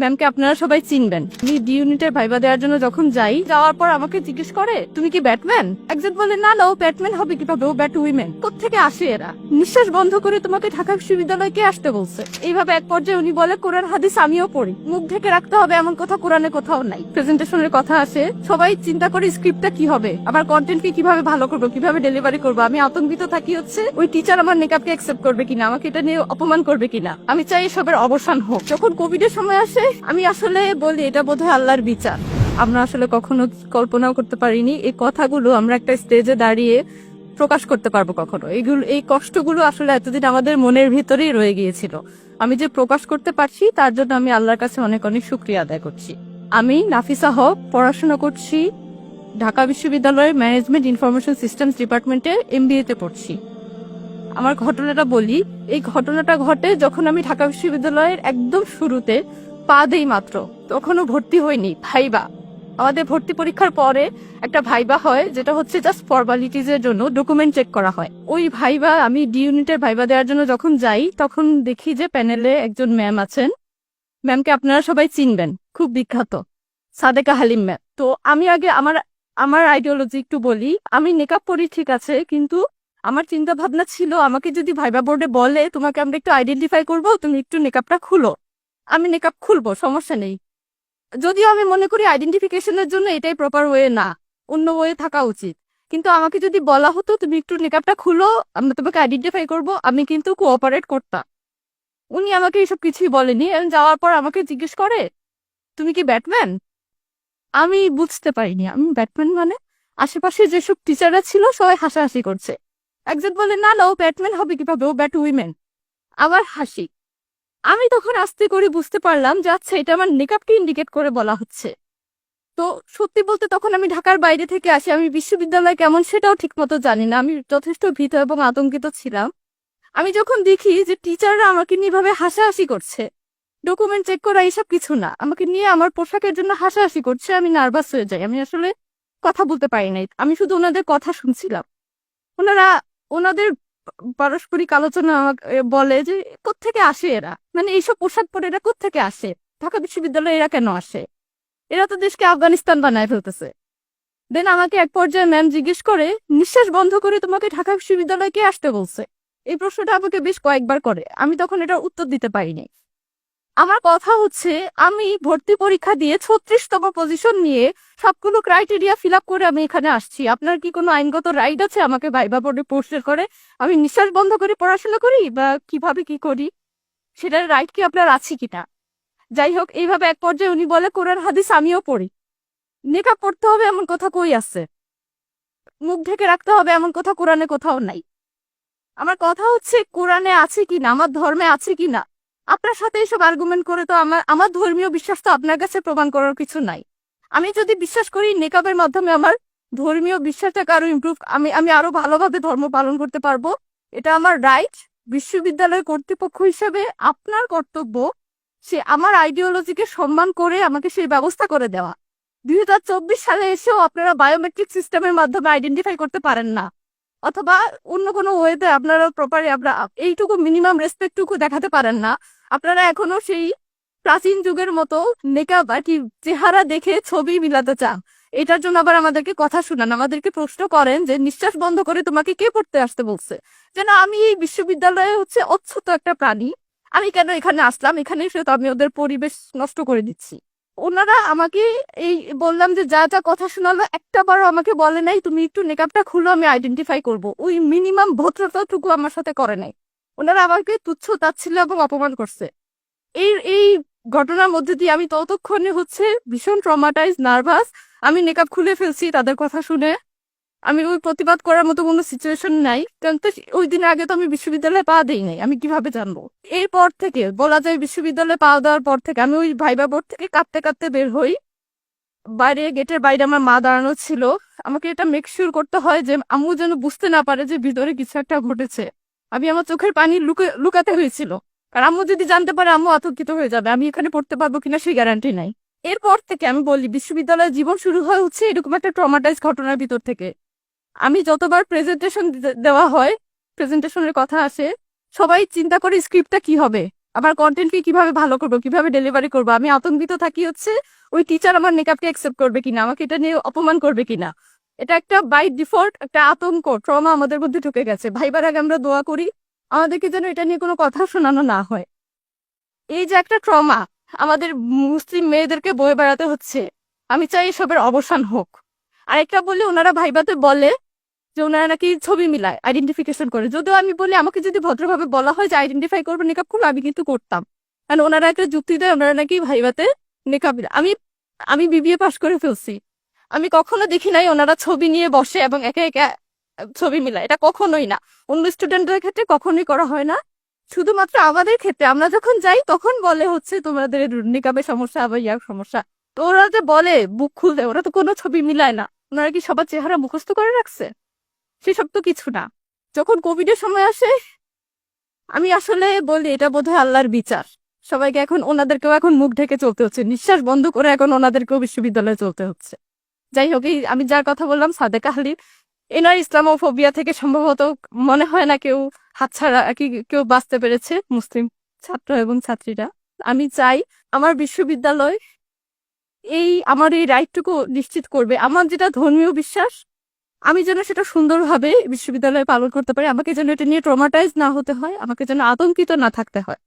ম্যামকে আপনারা সবাই চিনবেন। আমি ডি ইউনিটের ভাইবা দেওয়ার জন্য যখন যাই, যাওয়ার পর আমাকে জিজ্ঞেস করে, তুমি কি ব্যাটম্যান? একজন বলে, না না, ও ব্যাটম্যান হবে কীভাবে ও ব্যাট উইমেন। থেকে আসে এরা? নিঃশ্বাস বন্ধ করে তোমাকে ঢাকা বিশ্ববিদ্যালয়ে কে আসতে বলছে? এইভাবে এক পর্যায়ে উনি বলে, কোরআন, হাদিস আমিও পড়ি। মুখ ঢেকে রাখতে হবে, এমন কথা কোরআনে কোথাও নাই। প্রেজেন্টেশনের কথা আসে, সবাই চিন্তা করে স্ক্রিপ্টটা কি হবে? আমার কন্টেন্ট কি কীভাবে ভালো করব, কীভাবে ডেলিভারি করব? আমি আতঙ্কিত থাকি হচ্ছে, ওই টিচার আমার মেকআপকে অ্যাকসেপ্ট করবে কিনা? আমাকে এটা নিয়ে অপমান করবে কিনা? আমি চাই এসবের অবসান হোক। যখন কোভিড এর সময় আসে আমি আসলে বলি, এটা বোধহয় আল্লাহর বিচার। আমরা আসলে কখনো কল্পনাও করতে পারিনি, এই কথাগুলো আমরা একটা স্টেজে দাঁড়িয়ে প্রকাশ করতে পারব কখনো। এইগুলো এই কষ্টগুলো আসলে এতদিন আমাদের মনের ভিতরেই রয়ে গিয়েছিল। আমি যে প্রকাশ করতে পারছি, তার জন্য আমি আল্লাহর কাছে অনেক অনেক শুক্রিয়া আদায় করছি। আমি নাফিসা হক, পড়াশোনা করছি ঢাকা বিশ্ববিদ্যালয়ের ম্যানেজমেন্ট ইনফরমেশন সিস্টেমস ডিপার্টমেন্টে এমবিএ তে পড়ছি। আমার ঘটনাটা বলি, এই ঘটনাটা ঘটে যখন আমি ঢাকা বিশ্ববিদ্যালয়ের একদম শুরুতে পা দেই মাত্র। তখনও ভর্তি হইনি, ভাইবা। আমাদের ভর্তি পরীক্ষার পরে একটা ভাইবা হয়, যেটা হচ্ছে জাস্ট ফর্মালিটিজ এর জন্য ডকুমেন্ট চেক করা হয়। ওই ভাইবা, আমি ডি ইউনিটের ভাইবা দেওয়ার জন্য যখন যাই, তখন দেখি যে প্যানেলে একজন ম্যাম আছেন। ম্যামকে আপনারা সবাই চিনবেন, খুব বিখ্যাত। সাদেকা হালিম ম্যাম তো আমি আগে আমার আমার আইডিওলজি একটু বলি। আমি নেকাব পরি ঠিক আছে, কিন্তু আমার চিন্তা ভাবনা ছিল, আমাকে যদি ভাইবা বোর্ডে বলে, তোমাকে আমরা একটু আইডেন্টিফাই করব, তুমি একটু নেকাবটা খুলো। আমি নেকাব খুলবো, সমস্যা নেই। যদিও আমি মনে করি আইডেন্টিফিকেশনের জন্য এটাই প্রপার ওয়ে না, অন্য ওয়ে থাকা উচিত। কিন্তু আমাকে যদি বলা হতো, তুমি একটু নেকাবটা খুলো আমি তোমাকে আইডেন্টিফাই করব, আমি কিন্তু কোঅপারেট করতাম। উনি আমাকে এসব কিছুই বলেনি। এবং যাওয়ার পর আমাকে জিজ্ঞেস করে, তুমি কি ব্যাটম্যান? আমি বুঝতে পারিনি। আমি ব্যাটম্যান মানে? আশেপাশে যেসব টিচাররা ছিল, সবাই হাসাহাসি করছে। একজন বলে, না না, ও ব্যাটম্যান হবে কীভাবে? ও ব্যাট উইমেন আবার হাসি। আমি তখন আস্তে করে বুঝতে পারলাম যে আচ্ছা এটা আমার নেকাবকে ইন্ডিকেট করে বলা হচ্ছে। তো সত্যি বলতে তখন আমি ঢাকার বাইরে থেকে আসি, আমি বিশ্ববিদ্যালয় কেমন সেটাও ঠিক মতো জানি না, আমি যথেষ্ট ভীত এবং আতঙ্কিত ছিলাম। আমি যখন দেখি যে টিচাররা আমাকে নিয়ে এভাবে হাসাহাসি করছে ডকুমেন্ট চেক করা এইসব কিছু না, আমাকে নিয়ে আমার পোশাকের জন্য হাসাহাসি করছে, আমি নার্ভাস হয়ে যাই, আমি আসলে কথা বলতে পারি নাই, আমি শুধু ওনাদের কথা শুনছিলাম। ওনারা, ওনাদের পারস্পরিক আলোচনা বলে যে কোথেকে আসে এরা? মানে এইসব পোশাক পরে এরা কোথেকে আসে? ঢাকা বিশ্ববিদ্যালয়ে এরা কেন আসে? এরা তো দেশকে আফগানিস্তান বানায় ফেলতেছে। দেন আমাকে এক পর্যায়ে ম্যাম জিজ্ঞেস করে, নিঃশ্বাস বন্ধ করে তোমাকে ঢাকা বিশ্ববিদ্যালয়কে আসতে বলছে? এই প্রশ্নটা আমাকে বেশ কয়েকবার করে। আমি তখন এটার উত্তর দিতে পারিনি। আমার কথা হচ্ছে, আমি ভর্তি পরীক্ষা দিয়ে ছত্রিশতম পজিশন নিয়ে সবগুলো ক্রাইটেরিয়া ফিল আপ করে আমি এখানে আসছি। আপনার কি কোনো আইনগত রাইট আছে আমাকে ভাইবা বোর্ডে পোস্টের করে? আমি নিঃশ্বাস বন্ধ করে পড়াশোনা করি বা কীভাবে কি করি? সেটার রাইট কি আপনার আছে কিনা? যাই হোক, এইভাবে এক পর্যায়ে উনি বলে, কোরআন, হাদিস আমিও পড়ি। নেকাব পড়তে হবে এমন কথা কই আছে? মুখ ঢেকে রাখতে হবে এমন কথা কোরআনে কোথাও নাই। আমার কথা হচ্ছে, কোরআনে আছে কিনা? আমার ধর্মে আছে কিনা? আপনার সাথে এইসব আর্গুমেন্ট করে তো আমার আমার ধর্মীয় বিশ্বাস তো আপনার কাছে প্রমাণ করার কিছু নাই। আমি যদি বিশ্বাস করি নেকাবের মাধ্যমে আমার ধর্মীয় বিশ্বাসটাকে আরও ইমপ্রুভ আমি আমি আরও ভালোভাবে ধর্ম পালন করতে পারব। এটা আমার রাইট বিশ্ববিদ্যালয় কর্তৃপক্ষ হিসেবে আপনার কর্তব্য, সে আমার আইডিওলজিকে সম্মান করে আমাকে সেই ব্যবস্থা করে দেওয়া। দুই হাজার চব্বিশ সালে এসেও আপনারা বায়োমেট্রিক সিস্টেমের মাধ্যমে আইডেন্টিফাই করতে পারেন না। অথবা অন্য কোনো ওয়েতে আপনারা প্রপারে আপনারা এইটুকু মিনিমাম রেসপেক্টটুকু দেখাতে পারেন না। আপনারা এখনও সেই প্রাচীন যুগের মতো নেকাব আর কি চেহারা দেখে ছবি মিলাতে চান। এটার জন্য আবার আমাদেরকে কথা শুনান। আমাদেরকে প্রশ্ন করেন যে, নিঃশ্বাস বন্ধ করে তোমাকে কে পড়তে আসতে বলছে? যেন আমি এই বিশ্ববিদ্যালয়ে হচ্ছে অচ্ছুত একটা প্রাণী। আমি কেন এখানে আসলাম? এখানে এসে তো আমি ওদের পরিবেশ নষ্ট করে দিচ্ছি। ওনারা আমাকে এই বললাম যে, যা যা কথা শোনালো একটা বারও আমাকে বলে নাই, তুমি একটু নেকাবটা খুলো, আমি আইডেন্টিফাই করব। ওই মিনিমাম ভদ্রতাটুকু আমার সাথে করে নাই। ওনারা আমাকে তুচ্ছ তাচ্ছিল্য এবং অপমান করছে। এই এই ঘটনার মধ্যে দিয়ে আমি ততক্ষণে হচ্ছে ভীষণ ট্রমাটাইজ নার্ভাস আমি নেকাব খুলে ফেলছি তাদের কথা শুনে। আমি ওই প্রতিবাদ করার মতো কোনো সিচুয়েশন নাই। কারণ তো ওই দিন আগে তো আমি বিশ্ববিদ্যালয়ে পা দেই নাই, আমি কীভাবে জানব? এরপর থেকে, বলা যায় বিশ্ববিদ্যালয়ে পা দেওয়ার পর থেকে আমি ওই ভাইবা বোর্ড থেকে কাঁদতে কাঁদতে বের হই। বাইরে গেটের বাইরে আমার মা দাঁড়ানো ছিল। আমাকে এটা মেক শিওর করতে হয় যে আম্মু যেন বুঝতে না পারে যে ভিতরে কিছু একটা ঘটেছে। আমি আমার চোখের পানি লুকে, লুকাতে হয়েছিল। কারণ আম্মু যদি জানতে পারে, আম্মু আতঙ্কিত হয়ে যাবে। আমি এখানে পড়তে পারব কিনা সেই গ্যারান্টি নাই। এরপর থেকে আমি বলি, বিশ্ববিদ্যালয়ের জীবন শুরু হয় হচ্ছে এরকম একটা ট্রমাটাইজ ঘটনার ভিতর থেকে। আমি যতবার প্রেজেন্টেশন দেওয়া হয় প্রেজেন্টেশনের কথা আসে, সবাই চিন্তা করে স্ক্রিপ্টটা কি হবে? আমার কন্টেন্টকে কীভাবে ভালো করব, কীভাবে ডেলিভারি করব? আমি আতঙ্কিত থাকি হচ্ছে, ওই টিচার আমার মেকআপকে অ্যাকসেপ্ট করবে কিনা? আমাকে এটা নিয়ে অপমান করবে কিনা? এটা একটা বাই ডিফল্ট একটা আতঙ্ক ট্রমা আমাদের মধ্যে ঢুকে গেছে। ভাইবার আগে আমরা দোয়া করি, আমাদেরকে যেন এটা নিয়ে কোনো কথা শোনানো না হয়। এই যে একটা ট্রমা আমাদের মুসলিম মেয়েদেরকে বয়ে বেড়াতে হচ্ছে। আমি চাই এসবের অবসান হোক। আর একটা বলে, ওনারা ভাইবাতে বলে যে ওনারা নাকি ছবি মিলায় আইডেন্টিফিকেশন করে। যদিও আমি বলি, আমাকে যদি ভদ্রভাবে বলা হয় যে আইডেন্টিফাই করব নিকাপ করব আমি কিন্তু করতাম। কারণ ওনারা একটা যুক্তি দেয়, ওনারা নাকি ভাইবাতে নিকাপ আমি আমি বিবিএ পাশ করে ফেলছি। আমি কখনো দেখি নাই ওনারা ছবি নিয়ে বসে এবং একে একে ছবি মিলায়। এটা কখনোই না। অন্য স্টুডেন্টদের ক্ষেত্রে কখনোই করা হয় না। শুধুমাত্র আমাদের ক্ষেত্রে। আমরা যখন যাই, তখন বলে হচ্ছে, তোমাদের নিকাবের সমস্যা, আবার ইয়ার সমস্যা। তো ওরা যে বলে, বুক খুলতে, ওরা তো কোনো ছবি মিলায় না। ওনারা কি সবার চেহারা মুখস্থ করে রাখছে? সেসব তো কিছু না। যখন কোভিডের সময় আসে, আমি আসলে বলি, এটা বোধহয় আল্লাহর বিচার। সবাইকে এখন ওনাদেরকেও এখন মুখ ঢেকে চলতে হচ্ছে। নিঃশ্বাস বন্ধ করে এখন ওনাদেরকেও বিশ্ববিদ্যালয়ে চলতে হচ্ছে। যাই হোক আমি যার কথা বললাম, সাদেক আলী এনার ইসলামোফোবিয়া থেকে সম্ভবত মনে হয় না কেউ হাতছাড়া কি কেউ বাঁচতে পেরেছে মুসলিম ছাত্র এবং ছাত্রীরা। আমি চাই আমার বিশ্ববিদ্যালয় এই, আমার এই রাইটটুকু নিশ্চিত করবে। আমার যেটা ধর্মীয় বিশ্বাস, আমি যেন সেটা সুন্দরভাবে বিশ্ববিদ্যালয়ে পালন করতে পারি। আমাকে যেন এটা নিয়ে ট্রমাটাইজ না হতে হয়, আমাকে যেন আতঙ্কিত না থাকতে হয়।